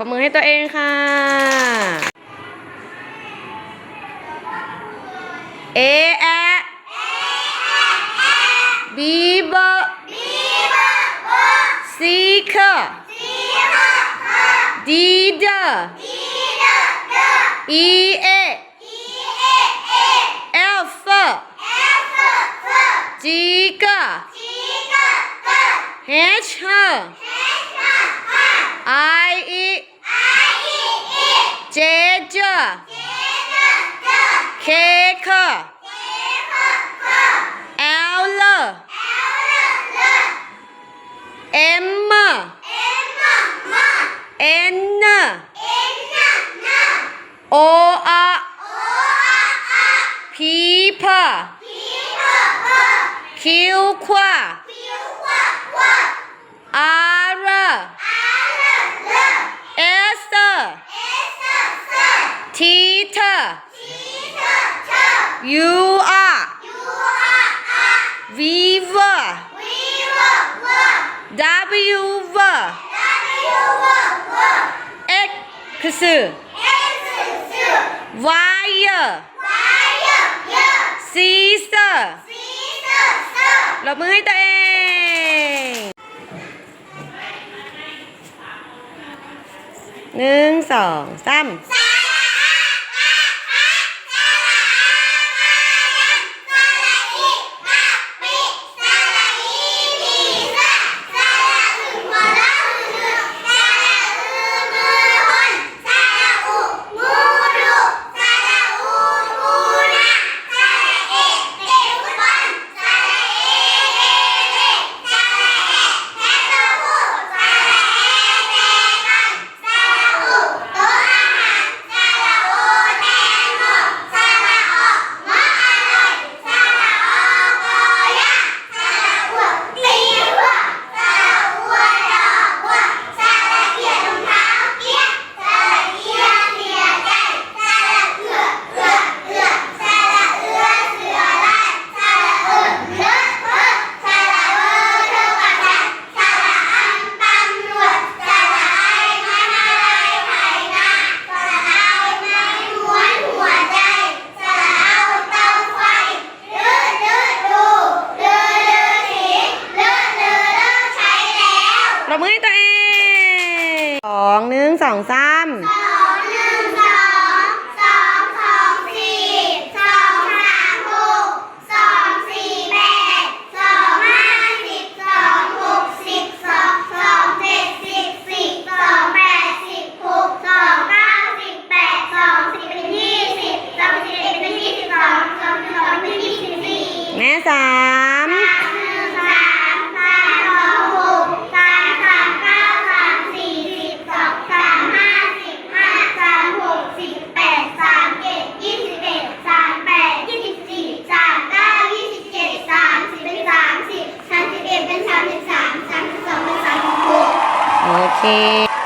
ปรบมือให้ตัวเองค่ะ เอแอบีเบอร์ซีเคอร์ดีเดอร์อีเอเอลเฟอร์จีเกอร์เฮชเฮอร์ ไออีเจเจอร์เคเคอร์เอลเลอร์เอ็มเมอร์เอ็นเนอร์โออาพีเพอร์คิวควาอาร์เอสเตอร์ทีเทอร์ ยูอาร์วีเวอร์ W เวอร์ X คือ Wire Caesar หลบมือให้ตัวเองหนึ่งสองสาม หลบมือให้ตัวเองสองหนึ่งสองสามแม่สา มโอเค